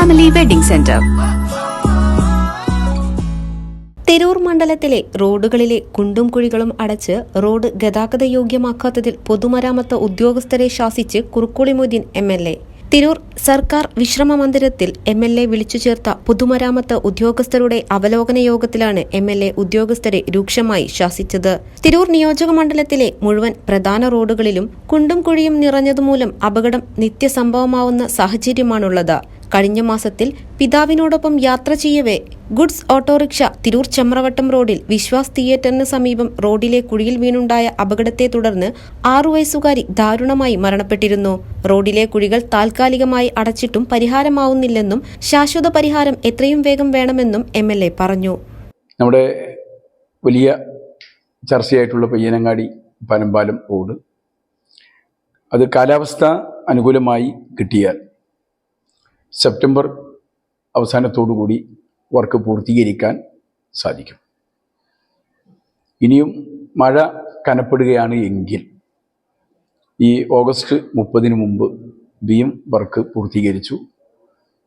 Family wedding centre Tirur മണ്ഡലത്തിലെ റോഡുകളിലെ കുണ്ടും കുഴികളും അടച്ച് റോഡ് ഗതാഗത യോഗ്യമാക്കാത്തതിൽ പൊതുമരാമത്ത് ഉദ്യോഗസ്ഥരെ ശാസിച്ച് Kurukkoli Moideen M L A. Tirur സർക്കാർ വിശ്രമ മന്ദിരത്തിൽ എം എൽ എ വിളിച്ചു ചേർത്ത പൊതുമരാമത്ത് ഉദ്യോഗസ്ഥരുടെ അവലോകന യോഗത്തിലാണ് എം എൽ എ ഉദ്യോഗസ്ഥരെ രൂക്ഷമായി ശാസിച്ചത്. തിരൂർ നിയോജക മണ്ഡലത്തിലെ മുഴുവൻ പ്രധാന റോഡുകളിലും കുണ്ടും കുഴിയും നിറഞ്ഞതുമൂലം അപകടം നിത്യസംഭവമാവുന്ന സാഹചര്യമാണുള്ളത്. കഴിഞ്ഞ മാസത്തിൽ പിതാവിനോടൊപ്പം യാത്ര ചെയ്യവേ ഗുഡ്സ് ഓട്ടോറിക്ഷ തിരൂർ ചമ്രവട്ടം റോഡിൽ വിശ്വാസ് തിയേറ്ററിന് സമീപം റോഡിലെ കുഴിയിൽ വീണുണ്ടായ അപകടത്തെ തുടർന്ന് ആറു വയസ്സുകാരി ദാരുണമായി മരണപ്പെട്ടിരുന്നു. റോഡിലെ കുഴികൾ താൽക്കാലികമായി അടച്ചിട്ടും പരിഹാരമാവുന്നില്ലെന്നും ശാശ്വത പരിഹാരം എത്രയും വേഗം വേണമെന്നും എം പറഞ്ഞു. നമ്മുടെ വലിയ ചർച്ചയായിട്ടുള്ള പയ്യനങ്ങാടി പനമ്പാലം റോഡ്. അത് കാലാവസ്ഥ അനുകൂലമായി കിട്ടിയാൽ സെപ്റ്റംബർ അവസാനത്തോടു കൂടി വർക്ക് പൂർത്തീകരിക്കാൻ സാധിക്കും. ഇനിയും മഴ കനപ്പെടുകയാണ് എങ്കിൽ ഈ ഓഗസ്റ്റ് മുപ്പതിന് മുമ്പ് ബിയും വർക്ക് പൂർത്തീകരിച്ചു.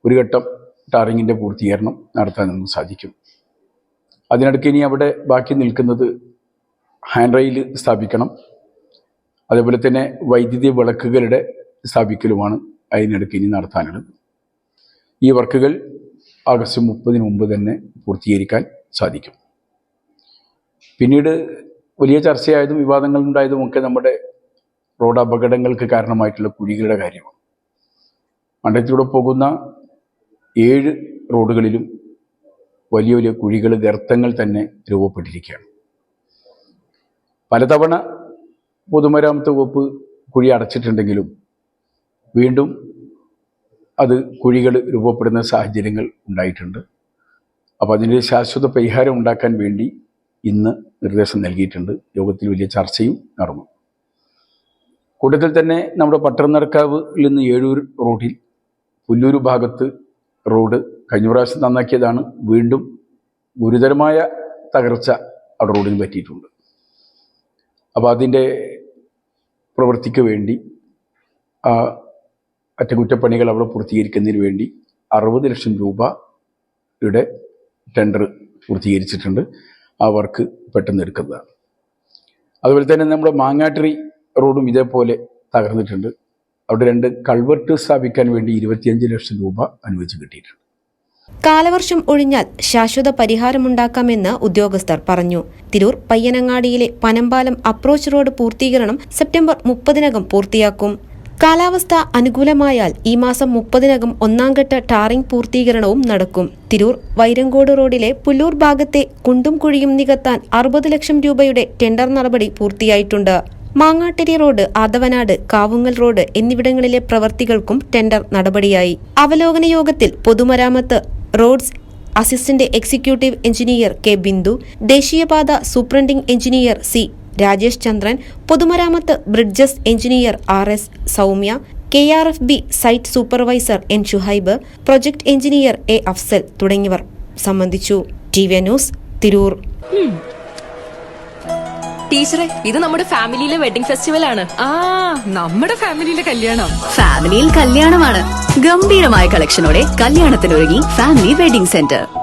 ഒരു ഘട്ടം ടാറിങ്ങിന്റെ പൂർത്തീകരണം നടത്താൻ നമുക്ക് സാധിക്കും. അതിനിടയ്ക്ക് ഇനി അവിടെ ബാക്കി നിൽക്കുന്നത് ഹാൻഡ് റെയിൽ സ്ഥാപിക്കണം. അതേപോലെ തന്നെ വൈദ്യുതി വിളക്കുകളുടെ സ്ഥാപിക്കലുമാണ് അതിനിടയ്ക്ക് ഇനി നടത്താനുള്ളത്. ഈ വർക്കുകൾ ആഗസ്റ്റ് മുപ്പതിന് മുമ്പ് തന്നെ പൂർത്തീകരിക്കാൻ സാധിക്കും. പിന്നീട് വലിയ ചർച്ചയായതും വിവാദങ്ങൾ ഉണ്ടായതും ഒക്കെ നമ്മുടെ റോഡ് അപകടങ്ങൾക്ക് കാരണമായിട്ടുള്ള കുഴികളുടെ കാര്യമാണ്. മണ്ഡലത്തിലൂടെ പോകുന്ന ഏഴ് റോഡുകളിലും വലിയ വലിയ കുഴികൾ ഗർത്തങ്ങൾ തന്നെ രൂപപ്പെട്ടിരിക്കുകയാണ്. പലതവണ പൊതുമരാമത്ത് വകുപ്പ് കുഴി അടച്ചിട്ടുണ്ടെങ്കിലും വീണ്ടും അത് കുഴികൾ രൂപപ്പെടുന്ന സാഹചര്യങ്ങൾ ഉണ്ടായിട്ടുണ്ട്. അപ്പോൾ അതിന്റെ ശാശ്വത പരിഹാരം ഉണ്ടാക്കാൻ വേണ്ടി ഇന്ന് നിർദ്ദേശം നൽകിയിട്ടുണ്ട്. യോഗത്തിൽ വലിയ ചർച്ചയും നടന്നു. കൂട്ടത്തിൽ തന്നെ നമ്മുടെ പട്ടണനടക്കാവിൽ നിന്ന് ഏഴൂർ റോഡിൽ പുല്ലൂർ ഭാഗത്ത് റോഡ് കഴിഞ്ഞ പ്രാവശ്യം നന്നാക്കിയതാണ്. വീണ്ടും ഗുരുതരമായ തകർച്ച അവിടെ റോഡിന് പറ്റിയിട്ടുണ്ട്. അപ്പോൾ അതിന്റെ പ്രവൃത്തിക്ക് വേണ്ടി അറ്റകുറ്റപ്പണികൾ അവിടെ പൂർത്തീകരിക്കുന്നതിന് വേണ്ടി അറുപത് ലക്ഷം രൂപയുടെ ടെൻഡർ പൂർത്തീകരിച്ചിട്ടുണ്ട്. ആ വർക്ക് പെട്ടെന്ന് എടുക്കുന്നതാണ്. അതുപോലെ തന്നെ നമ്മുടെ മാങ്ങാട്ടിരി റോഡും ഇതേപോലെ തകർന്നിട്ടുണ്ട്. അവിടെ രണ്ട് കൾവെർട്ട് സ്ഥാപിക്കാൻ വേണ്ടി ഇരുപത്തിയഞ്ച് ലക്ഷം രൂപ അനുവദിച്ച് കിട്ടിയിട്ടുണ്ട്. കാലവർഷം ഒഴിഞ്ഞാൽ ശാശ്വത പരിഹാരമുണ്ടാക്കാമെന്ന് ഉദ്യോഗസ്ഥർ പറഞ്ഞു. തിരൂർ പയ്യനങ്ങാടിയിലെ പനമ്പാലം അപ്രോച്ച് റോഡ് പൂർത്തീകരണം സെപ്റ്റംബർ മുപ്പതിനകം പൂർത്തിയാക്കും. കാലാവസ്ഥ അനുകൂലമായാൽ ഈ മാസം മുപ്പതിനകം ഒന്നാംഘട്ട ടാറിംഗ് പൂർത്തീകരണവും നടക്കും. തിരൂർ വൈരങ്കോട് റോഡിലെ പുല്ലൂർ ഭാഗത്തെ കുണ്ടും കുഴിയും നികത്താൻ അറുപത് ലക്ഷം രൂപയുടെ ടെൻഡർ നടപടി പൂർത്തിയായിട്ടുണ്ട്. മാങ്ങാട്ടിരി റോഡ് ആദവനാട് കാവുങ്ങൽ റോഡ് എന്നിവിടങ്ങളിലെ പ്രവർത്തികൾക്കും ടെൻഡർ നടപടിയായി. അവലോകന യോഗത്തിൽ പൊതുമരാമത്ത് roads assistant executive engineer K Bindu ദേശീയപാത superintending engineer C Rajesh Chandran പൊതുമരാമത്ത് bridges engineer R S Soumya K R F B site supervisor N Shuhaib project engineer A Afsal തുടങ്ങിയവർ സംബന്ധിച്ചു. T V news Tirur. ടീച്ചറെ ഇത് നമ്മുടെ ഫാമിലിയിലെ wedding festival ആണ് ആ നമ്മുടെ ഫാമിലിയിലെ കല്യാണം. ഫാമിലിയിൽ കല്യാണമാണ്. ഗംഭീരമായ കളക്ഷനോടെ കല്യാണത്തിനൊരുങ്ങി ഫാമിലി വെഡിംഗ് സെന്റർ.